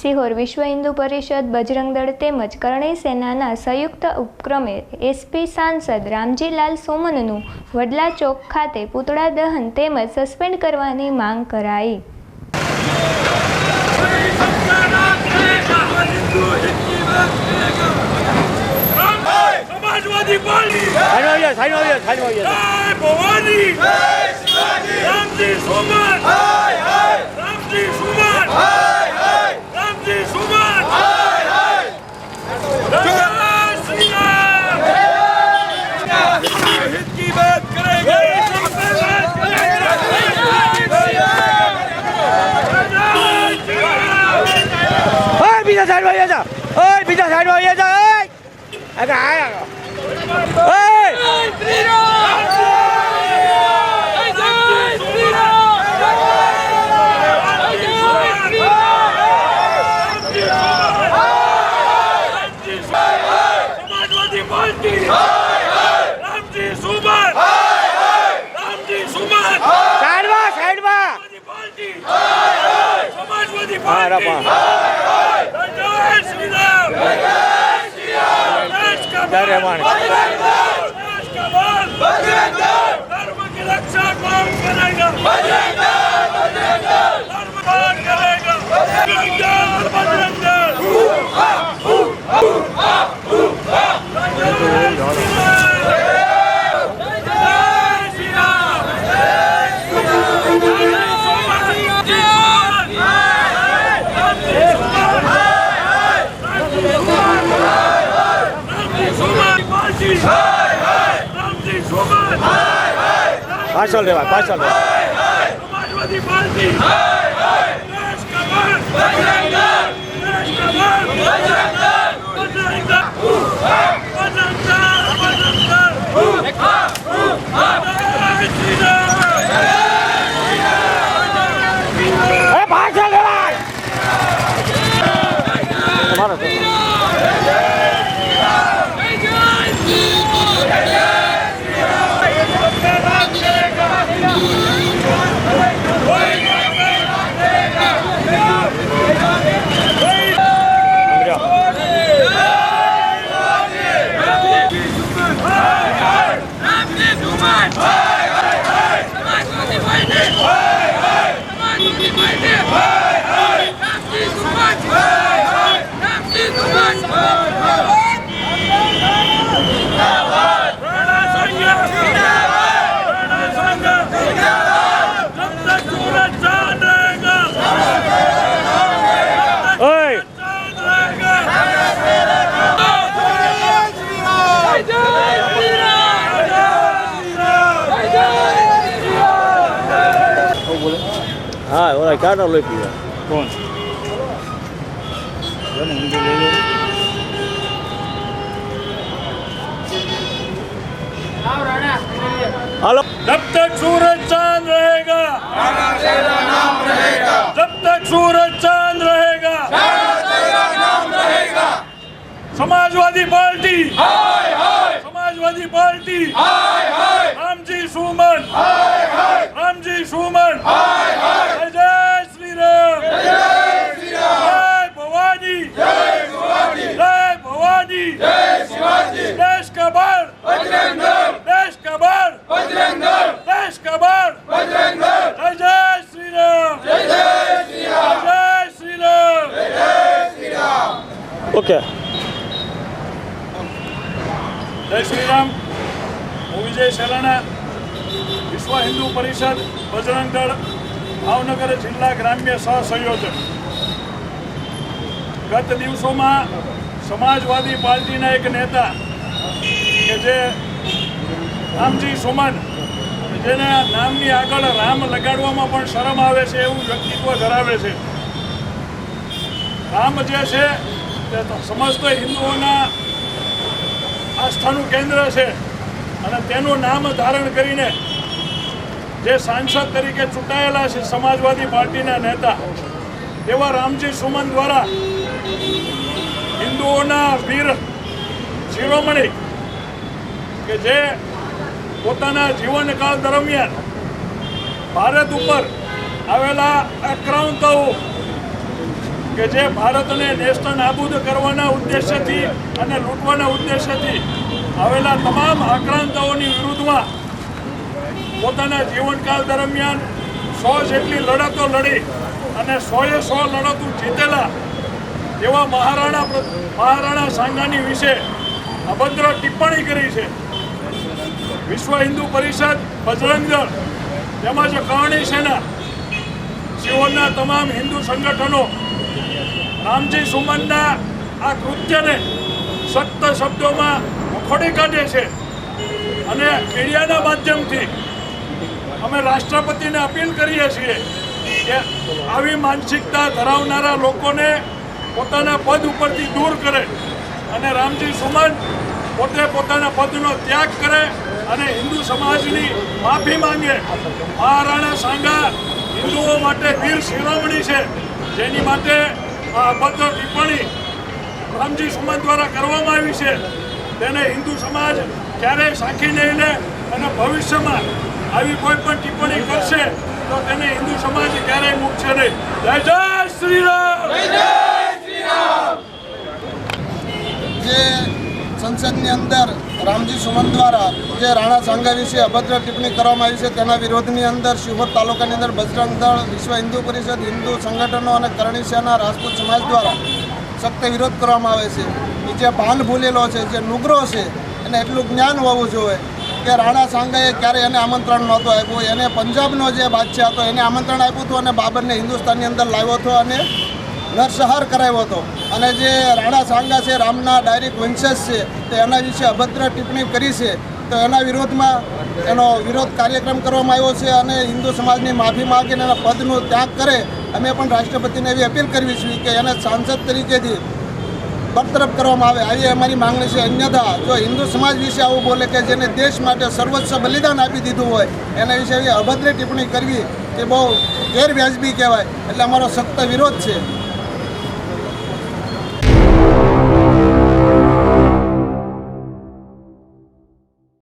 સિહોર વિશ્વ હિન્દુ પરિષદ બજરંગદળ તેમજ કરણી સેનાના સંયુક્ત ઉપક્રમે એસપી સાંસદ રામજીલાલ સોમનનું વડલા ચોક ખાતે પૂતળા દહન તેમજ સસ્પેન્ડ કરવાની માંગ કરાઈ. ભવાની જય સુમન બીજા સાઈડમાં આવી જા. ઓય, બીજા સાઈડમાં આવી જા. ઓય! આગળ આ ઓય Araba. Deryaman. Bajrang Dal! Dharma ki raksha kaam karega. Bajrang Dal! પાછળ રહેવા પાછળ રહેવા હા ઓલા ક્યાં લઈ પીવા કોણ હાલો जब तक सूरज चांद रहेगा जब तक सूरज चांद रहेगा समाजवादी पार्टी समाजवादी पार्टी रामजी જય શ્રી રામ હું વિજય સેલાણા, વિશ્વ હિન્દુ પરિષદ, બજરંગ દળ, ભાવનગર જિલ્લા ગ્રામ્ય સહસંયોજક. ગત દિવસોમાં સમાજવાદી પાર્ટીના એક નેતા કે જે રામજી સુમન, જેના નામની આગળ રામ લગાડવામાં પણ શરમ આવે છે એવું વ્યક્તિત્વ ધરાવે છે. રામ જે છે તે સમસ્ત હિન્દુઓના આસ્થાનું કેન્દ્ર છે. અને તેનું નામ ધારણ કરીને જે સાંસદ તરીકે ચૂંટાયેલા છે સમાજવાદી પાર્ટીના નેતા એવા રામજી સુમન દ્વારા હિન્દુઓના વીર શિરોમણી કે જે પોતાના જીવનકાળ દરમિયાન ભારત ઉપર આવેલા આક્રાંતાઓ કે જે ભારતને નેસ્ત નાબૂદ કરવાના ઉદ્દેશ્યથી અને લૂંટવાના ઉદ્દેશ્યથી આવેલા તમામ આક્રાંતાઓની વિરુદ્ધમાં પોતાના જીવનકાળ દરમિયાન સો જેટલી લડતો લડી અને સોએ સો લડતું જીતેલા એવા મહારાણા મહારાણા સાંગાની વિશે અભદ્ર ટિપ્પણી કરી છે. વિશ્વ હિન્દુ પરિષદ, બજરંગ દળ તેમજ કરણી સેના શિવોરના તમામ હિન્દુ સંગઠનો રામજી સુમનના આ કૃત્યને સખ્ત શબ્દોમાં વખોડી કાઢે છે. અને મીડિયાના માધ્યમથી અમે રાષ્ટ્રપતિને અપીલ કરીએ છીએ કે આવી માનસિકતા ધરાવનારા લોકોને પોતાના પદ ઉપરથી દૂર કરે અને રામજી સુમન પોતે પોતાના પદનો ત્યાગ કરે અને હિન્દુ સમાજની માફી માંગે. મહારાણા સાંગા હિન્દુઓ માટે વીર શિરોમણી છે. જેની માટે અભદ્ર ટિપ્પણી રામજી સુમન દ્વારા કરવામાં આવી છે. તેને હિન્દુ સમાજ ક્યારેય સાંખી નહીં લે અને ભવિષ્યમાં આવી કોઈ પણ ટિપ્પણી કરશે તો તેને હિન્દુ સમાજ ક્યારેય મૂકશે નહીં. જય જય શ્રી જે સંસદની અંદર રામજી સુમન દ્વારા જે રાણા સાંઘા વિશે અભદ્ર ટિપ્પણી કરવામાં આવી છે, તેના વિરોધની અંદર શિહોર તાલુકાની અંદર બજરંગ દળ, વિશ્વ હિન્દુ પરિષદ, હિન્દુ સંગઠનો અને કરણી સેના, રાજપૂત સમાજ દ્વારા સખ્ત વિરોધ કરવામાં આવે છે. એ જે ભાન ભૂલેલો છે, જે નુગરો છે, એને એટલું જ્ઞાન હોવું જોઈએ કે રાણા સાંઘાએ ક્યારે એને આમંત્રણ નહોતું આપ્યું. એને પંજાબનો જે બાદશાહ હતો, એને આમંત્રણ આપ્યું હતું અને બાબરને હિન્દુસ્તાનની અંદર લાવ્યો હતો અને નરસંહાર કરાવ્યો હતો. અને જે રાણા સાંગા છે, રામના ડાયરેક્ટ વંશજ છે, તો એના વિશે અભદ્ર ટિપ્પણી કરી છે, તો એના વિરોધમાં એનો વિરોધ કાર્યક્રમ કરવામાં આવ્યો છે અને હિન્દુ સમાજની માફી માગીને એના પદનો ત્યાગ કરે, અમે પણ રાષ્ટ્રપતિને એવી અપીલ કરવી છીએ કે એને સાંસદ તરીકેથી બરતરફ કરવામાં આવે. આવી અમારી માંગણી છે. અન્યથા, જો હિન્દુ સમાજ વિશે આવું બોલે કે જેને દેશ માટે સર્વોચ્ચ બલિદાન આપી દીધું હોય, એના વિશે એવી અભદ્ર ટિપ્પણી કરવી એ બહુ ગેરવ્યાજબી કહેવાય. એટલે અમારો સખ્ત વિરોધ છે.